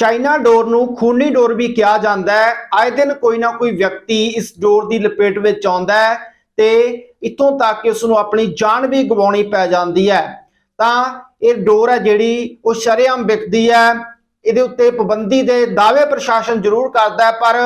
China ਡੋਰ ਨੂੰ ਖੂਨੀ ਡੋਰ ਵੀ ਕਿਹਾ ਜਾਂਦਾ ਹੈ। ਆਏ ਦਿਨ ਕੋਈ ਨਾ ਕੋਈ ਵਿਅਕਤੀ ਇਸ ਡੋਰ ਦੀ ਲਪੇਟ ਵਿੱਚ ਆਉਂਦਾ ਹੈ ਤੇ ਇਤੋਂ ਤੱਕ ਕਿ ਉਸ ਨੂੰ ਆਪਣੀ ਜਾਨ ਵੀ ਗਵਾਉਣੀ ਪੈ ਜਾਂਦੀ ਹੈ। ਤਾਂ ਇਹ ਡੋਰ ਹੈ ਜਿਹੜੀ ਉਹ ਸ਼ਰੇਆਮ ਵਿਕਦੀ ਹੈ। ਇਹਦੇ ਉੱਤੇ ਪਾਬੰਦੀ ਦੇ ਦਾਅਵੇ ਪ੍ਰਸ਼ਾਸਨ ਜ਼ਰੂਰ ਕਰਦਾ ਹੈ, ਪਰ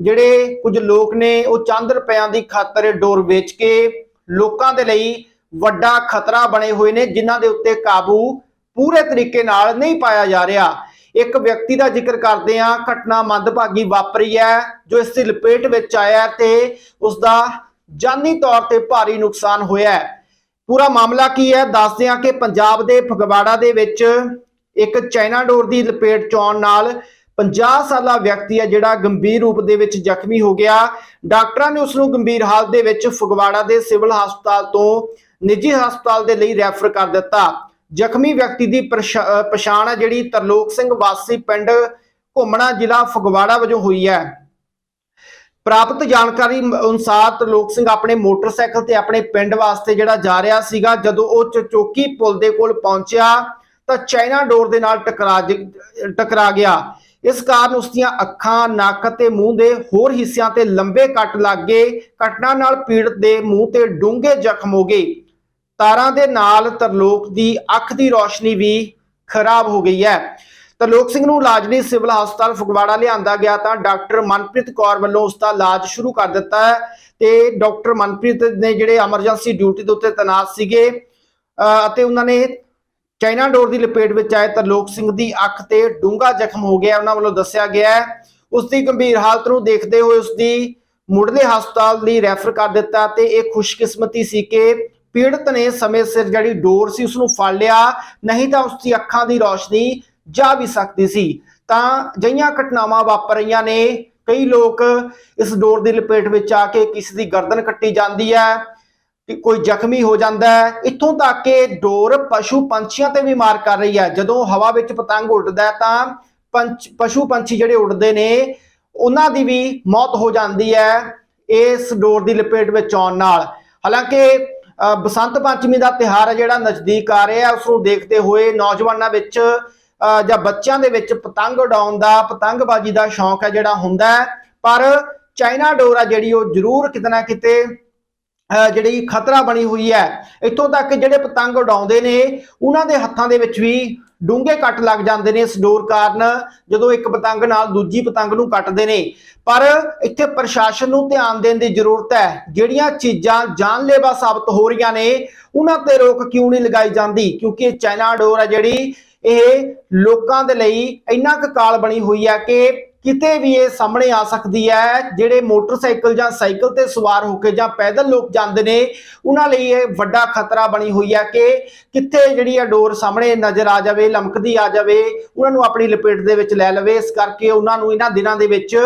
ਜਿਹੜੇ ਕੁਝ ਲੋਕ ਨੇ, ਉਹ ਚੰਦ ਰੁਪਿਆਂ ਦੀ ਖਾਤਰ ਇਹ ਡੋਰ ਵੇਚ ਕੇ ਲੋਕਾਂ ਦੇ ਲਈ ਵੱਡਾ ਖਤਰਾ ਬਣੇ ਹੋਏ ਨੇ, ਜਿਨ੍ਹਾਂ ਦੇ ਉੱਤੇ ਕਾਬੂ ਪੂਰੇ ਤਰੀਕੇ ਨਾਲ ਨਹੀਂ ਪਾਇਆ ਜਾ ਰਿਹਾ। ਇੱਕ ਵਿਅਕਤੀ ਦਾ ਜ਼ਿਕਰ ਕਰਦੇ ਹਾਂ, ਘਟਨਾ ਮੰਦਭਾਗੀ ਵਾਪਰੀ ਹੈ, ਜੋ ਇਸ ਦੀ ਲਪੇਟ ਵਿੱਚ ਆਇਆ ਤੇ ਉਸ ਦਾ ਜਾਨੀ ਤੌਰ ਤੇ ਭਾਰੀ ਨੁਕਸਾਨ ਹੋਇਆ ਹੈ। ਪੂਰਾ ਮਾਮਲਾ ਕੀ ਹੈ? ਦੱਸਦੇ ਹਾਂ ਕਿ ਪੰਜਾਬ ਦੇ ਫਗਵਾੜਾ ਦੇ ਵਿੱਚ ਇੱਕ ਚਾਈਨਾ ਡੋਰ ਦੀ ਲਪੇਟ ਚ ਆਉਣ ਨਾਲ 50 ਸਾਲਾ ਵਿਅਕਤੀ ਹੈ, ਜਿਹੜਾ ਗੰਭੀਰ ਰੂਪ ਦੇ ਵਿੱਚ ਜ਼ਖਮੀ ਹੋ ਗਿਆ। ਡਾਕਟਰਾਂ ਨੇ ਉਸ ਨੂੰ ਗੰਭੀਰ ਹਾਲਤ ਦੇ ਵਿੱਚ ਫਗਵਾੜਾ ਦੇ ਸਿਵਲ ਹਸਪਤਾਲ ਤੋਂ ਨਿੱਜੀ ਹਸਪਤਾਲ ਦੇ ਲਈ ਰੈਫਰ ਕਰ ਦਿੱਤਾ। ਜ਼ਖਮੀ ਵਿਅਕਤੀ ਦੀ ਪਰਛ- ਪਛਾਣ ਹੈ ਜਿਹੜੀ ਤਰਲੋਕ ਸਿੰਘ ਵਾਸੀ ਪਿੰਡ ਘੁੰਮਣਾ ਜ਼ਿਲ੍ਹਾ ਫਗਵਾੜਾ ਵਜੋਂ ਹੋਈ ਹੈ। ਪ੍ਰਾਪਤ ਜਾਣਕਾਰੀ ਅਨੁਸਾਰ ਤਰਲੋਕ ਸਿੰਘ ਆਪਣੇ ਮੋਟਰਸਾਈਕਲ ਤੇ ਆਪਣੇ ਪਿੰਡ ਵਾਸਤੇ ਜਿਹੜਾ ਜਾ ਰਿਹਾ ਸੀਗਾ, ਜਦੋਂ ਉਹ ਚਚੋਕੀ ਪੁਲ ਦੇ ਕੋਲ ਪਹੁੰਚਿਆ, ਤਾਂ ਚਾਈਨਾ ਡੋਰ ਦੇ ਨਾਲ ਟਕਰਾ ਜ- ਟਕਰਾ ਗਿਆ। ਇਸ ਕਾਰਨ ਉਸ ਦੀਆਂ ਅੱਖਾਂ, ਨੱਕ ਤੇ ਮੂੰਹ ਦੇ ਹੋਰ ਹਿੱਸਿਆਂ ਤੇ ਲੰਬੇ ਕੱਟ ਲੱਗ ਗਏ। ਘਟਨਾ ਨਾਲ ਪੀੜਤ ਦੇ ਮੂੰਹ ਤੇ ਡੂੰਘੇ ਜ਼ਖਮ ਹੋ ਗਏ। ਤਾਰਾਂ ਦੇ ਨਾਲ ਤਰਲੋਕ ਦੀ ਅੱਖ ਦੀ ਰੋਸ਼ਨੀ ਵੀ ਖਰਾਬ ਹੋ ਗਈ ਹੈ। ਤਰਲੋਕ ਸਿੰਘ ਨੂੰ ਇਲਾਜ ਲਈ ਸਿਵਲ ਹਸਪਤਾਲ ਫਗਵਾੜਾ ਲਿਆਂਦਾ ਗਿਆ ਤਾਂ ਡਾਕਟਰ ਮਨਪ੍ਰੀਤ ਕੌਰ ਵੱਲੋਂ ਉਸ ਦਾ ਇਲਾਜ ਸ਼ੁਰੂ ਕਰ ਦਿੱਤਾ ਹੈ ਤੇ ਡਾਕਟਰ ਮਨਪ੍ਰੀਤ ਨੇ ਜਿਹੜੇ ਐਮਰਜੈਂਸੀ ਡਿਊਟੀ ਦੇ ਉੱਤੇ ਤੈਨਾਤ ਸੀਗੇ, ਅਹ ਅਤੇ ਉਹਨਾਂ ਨੇ ਚਾਈਨਾ ਡੋਰ ਦੀ ਲਪੇਟ ਵਿੱਚ ਆਏ ਤਰਲੋਕ ਸਿੰਘ ਦੀ ਅੱਖ ਤੇ ਡੂੰਘਾ ਜ਼ਖਮ ਹੋ ਗਿਆ, ਉਹਨਾਂ ਵੱਲੋਂ ਦੱਸਿਆ ਗਿਆ ਹੈ। ਉਸ ਦੀ ਗੰਭੀਰ ਹਾਲਤ ਨੂੰ ਦੇਖਦੇ ਹੋਏ ਉਸ ਦੀ ਮੁੱਢਲੇ ਹਸਪਤਾਲ ਲਈ ਰੈਫਰ ਕਰ ਦਿੱਤਾ ਤੇ ਇਹ ਖੁਸ਼ਕਿਸਮਤੀ ਸੀ ਕਿ ਪੀੜਤ ਨੇ ਸਮੇਂ ਸਿਰ ਜਿਹੜੀ ਡੋਰ ਸੀ ਉਸ ਨੂੰ ਫੜ ਲਿਆ, ਨਹੀਂ ਤਾਂ ਉਸ ਦੀ ਅੱਖਾਂ ਦੀ ਰੌਸ਼ਨੀ ਜਾ ਵੀ ਸਕਦੀ ਸੀ। ਤਾਂ ਜਈਆਂ ਘਟਨਾਵਾਂ ਵਾਪਰ ਰਹੀਆਂ ਨੇ। ਕਈ ਲੋਕ ਇਸ ਡੋਰ ਦੀ ਲਪੇਟ ਵਿੱਚ ਆ ਕੇ ਕਿਸੇ ਦੀ ਗਰਦਨ ਕੱਟੀ ਜਾਂਦੀ ਹੈ, ਕਿ ਕੋਈ ਜ਼ਖਮੀ ਹੋ ਜਾਂਦਾ ਹੈ। ਇੱਥੋਂ ਤੱਕ ਕਿ ਡੋਰ ਪਸ਼ੂ ਪੰਛੀਆਂ ਤੇ ਵੀ ਮਾਰ ਕਰ ਰਹੀ ਹੈ। ਜਦੋਂ ਹਵਾ ਵਿੱਚ ਪਤੰਗ ਉੱਡਦਾ ਹੈ ਤਾਂ ਪੰਛ, ਪਸ਼ੂ ਪੰਛੀ ਜਿਹੜੇ ਉੱਡਦੇ ਨੇ, ਉਹਨਾਂ ਦੀ ਵੀ ਮੌਤ ਹੋ ਜਾਂਦੀ ਹੈ ਇਸ ਡੋਰ ਦੀ ਲਪੇਟ ਵਿੱਚ ਆਉਣ ਨਾਲ। ਹਾਲਾਂਕਿ ਬਸੰਤ ਪੰਚਮੀ ਦਾ ਤਿਹਾਰ ਹੈ ਜਿਹੜਾ ਨਜ਼ਦੀਕ ਆ ਰਿਹਾ ਹੈ ਉਸ ਨੂੰ ਦੇਖਦੇ ਹੋਏ ਨੌਜਵਾਨਾਂ ਵਿੱਚ ਅ, ਜਾਂ ਬੱਚਿਆਂ ਦੇ ਵਿੱਚ ਪਤੰਗ ਉਡਾਉਣ ਦਾ ਪਤੰਗਬਾਜ਼ੀ ਦਾ ਸ਼ੌਂਕ ਹੈ ਜਿਹੜਾ ਹੁੰਦਾ ਹੈ। ਪਰ ਚਾਈਨਾ ਡੋਰ ਆ ਜਿਹੜੀ ਉਹ ਜ਼ਰੂਰ ਕਿਤੇ ਨਾ ਕਿਤੇ ਜਿਹੜੀ ਖਤਰਾ ਬਣੀ ਹੋਈ ਹੈ, ਇੱਥੋਂ ਤੱਕ ਜਿਹੜੇ ਪਤੰਗ ਉਡਾਉਂਦੇ ਨੇ, ਉਹਨਾਂ ਦੇ ਹੱਥਾਂ ਦੇ ਵਿੱਚ ਵੀ ਡੂੰਘੇ ਕੱਟ ਲੱਗ ਜਾਂਦੇ ਨੇ ਇਸ ਡੋਰ ਕਾਰਨ, ਜਦੋਂ ਇੱਕ ਪਤੰਗ ਨਾਲ ਦੂਜੀ ਪਤੰਗ ਨੂੰ ਕੱਟਦੇ ਨੇ। ਪਰ ਇੱਥੇ ਪ੍ਰਸ਼ਾਸਨ ਨੂੰ ਧਿਆਨ ਦੇਣ ਦੀ ਜ਼ਰੂਰਤ ਹੈ, ਜਿਹੜੀਆਂ ਚੀਜ਼ਾਂ ਜਾਨਲੇਵਾ ਸਾਬਤ ਹੋ ਰਹੀਆਂ ਨੇ, ਉਹਨਾਂ ਤੇ ਰੋਕ ਕਿਉਂ ਨਹੀਂ ਲਗਾਈ ਜਾਂਦੀ? ਕਿਉਂਕਿ ਇਹ ਚਾਈਨਾ ਡੋਰ ਹੈ ਜਿਹੜੀ, ਇਹ ਲੋਕਾਂ ਦੇ ਲਈ ਇੰਨਾ ਕੁ ਕਾਲ ਬਣੀ ਹੋਈ ਹੈ ਕਿ ਕਿਤੇ ਵੀ ਇਹ ਸਾਹਮਣੇ ਆ ਸਕਦੀ ਹੈ, ਜਿਹੜੇ ਮੋਟਰਸਾਈਕਲ ਜਾਂ ਸਾਈਕਲ ਤੇ ਸਵਾਰ ਹੋ ਕੇ ਜਾਂ ਪੈਦਲ ਲੋਕ ਜਾਂਦੇ ਨੇ, ਉਹਨਾਂ ਲਈ ਇਹ ਵੱਡਾ ਖਤਰਾ ਬਣੀ ਹੋਈ ਹੈ ਕਿ ਕਿੱਥੇ ਜਿਹੜੀ ਆ ਡੋਰ ਸਾਹਮਣੇ ਨਜ਼ਰ ਆ ਜਾਵੇ, ਲਮਕਦੀ ਆ ਜਾਵੇ, ਉਹਨਾਂ ਨੂੰ ਆਪਣੀ ਲਪੇਟ ਦੇ ਵਿੱਚ ਲੈ ਲਵੇ, ਇਸ ਕਰਕੇ ਉਹਨਾਂ ਨੂੰ ਇਹਨਾਂ ਦਿਨਾਂ ਦੇ ਵਿੱਚ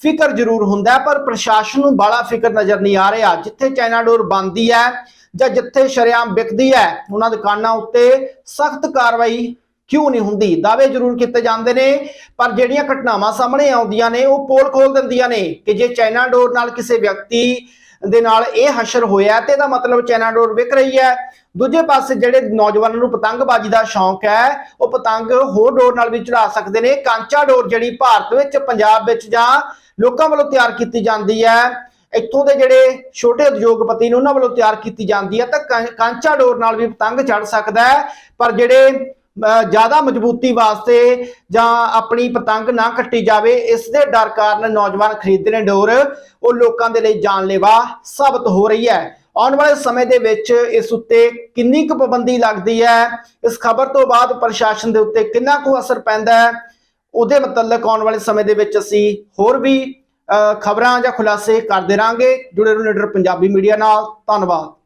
ਫਿਕਰ ਜ਼ਰੂਰ ਹੁੰਦਾ ਪਰ ਪ੍ਰਸ਼ਾਸਨ ਨੂੰ ਬਾਲਾ ਫਿਕਰ ਨਜ਼ਰ ਨਹੀਂ ਆ ਰਿਹਾ। ਜਿੱਥੇ ਚਾਈਨਾ ਡੋਰ ਬੰਦੀ ਹੈ ਜਾਂ ਜਿੱਥੇ ਸ਼ਰੇਆਮ ਵਿਕਦੀ ਹੈ, ਉਹਨਾਂ ਦੁਕਾਨਾਂ ਉੱਤੇ ਸਖਤ ਕਾਰਵਾਈ ਕਿਉਂ ਨਹੀਂ ਹੁੰਦੀ? ਦਾਅਵੇ ਜ਼ਰੂਰ ਕੀਤੇ ਜਾਂਦੇ ਨੇ, ਪਰ ਜਿਹੜੀਆਂ ਘਟਨਾਵਾਂ ਸਾਹਮਣੇ ਆਉਂਦੀਆਂ ਨੇ, ਉਹ ਪੋਲ ਖੋਲ ਦਿੰਦੀਆਂ ਨੇ ਕਿ ਜੇ ਚਾਈਨਾ ਡੋਰ ਨਾਲ ਕਿਸੇ ਵਿਅਕਤੀ ਦੇ ਨਾਲ ਇਹ ਹਸ਼ਰ ਹੋਇਆ ਤੇ ਇਹਦਾ ਮਤਲਬ ਚਾਈਨਾ ਡੋਰ ਵਿਕ ਰਹੀ ਹੈ। ਦੂਜੇ ਪਾਸੇ ਜਿਹੜੇ ਨੌਜਵਾਨਾਂ ਨੂੰ ਪਤੰਗਬਾਜ਼ੀ ਦਾ ਸ਼ੌਂਕ ਹੈ, ਉਹ ਪਤੰਗ ਹੋਰ ਡੋਰ ਨਾਲ ਵੀ ਚੜਾ ਸਕਦੇ ਨੇ। ਕਾਂਚਾ ਡੋਰ ਜਿਹੜੀ ਭਾਰਤ ਵਿੱਚ, ਪੰਜਾਬ ਵਿੱਚ ਜਾਂ ਲੋਕਾਂ ਵੱਲੋਂ ਤਿਆਰ ਕੀਤੀ ਜਾਂਦੀ ਹੈ, ਇੱਥੋਂ ਦੇ ਜਿਹੜੇ ਛੋਟੇ ਉਦਯੋਗਪਤੀ ਨੇ ਉਹਨਾਂ ਵੱਲੋਂ ਤਿਆਰ ਕੀਤੀ ਜਾਂਦੀ ਹੈ, ਤਾਂ ਕਾਂ- ਕਾਂਚਾ ਡੋਰ ਨਾਲ ਵੀ ਪਤੰਗ ਚੜ ਸਕਦਾ ਹੈ। ਪਰ ਜਿਹੜੇ ਜ਼ਿਆਦਾ ਮਜ਼ਬੂਤੀ ਵਾਸਤੇ ਜਾਂ ਆਪਣੀ ਪਤੰਗ ਨਾ ਕੱਟੀ ਜਾਵੇ, ਇਸ ਦੇ ਡਰ ਕਾਰਨ ਨੌਜਵਾਨ ਖਰੀਦਦੇ ਨੇ ਡੋਰ। ਉਹ ਲੋਕਾਂ ਦੇ ਲਈ ਜਾਨਲੇਵਾ ਸਾਬਤ ਹੋ ਰਹੀ ਹੈ। ਆਉਣ ਵਾਲੇ ਸਮੇਂ ਦੇ ਵਿੱਚ ਇਸ ਉੱਤੇ ਕਿੰਨੀ ਕੁ ਪਾਬੰਦੀ ਲੱਗਦੀ ਹੈ? ਇਸ ਖਬਰ ਤੋਂ ਬਾਅਦ ਪ੍ਰਸ਼ਾਸਨ ਦੇ ਉੱਤੇ ਕਿੰਨਾ ਕੁ ਅਸਰ ਪੈਂਦਾ ਹੈ? ਉਹਦੇ ਮੁਤਲਕ ਆਉਣ ਵਾਲੇ ਸਮੇਂ ਦੇ ਵਿੱਚ ਅਸੀਂ ਹੋਰ ਵੀ ਖਬਰਾਂ ਜਾਂ ਖੁਲਾਸੇ ਕਰਦੇ ਰਾਂਗੇ। ਜੁੜੇ ਰਹੋ ਲੀਡਰ ਪੰਜਾਬੀ ਮੀਡੀਆ ਨਾਲ। ਧੰਨਵਾਦ।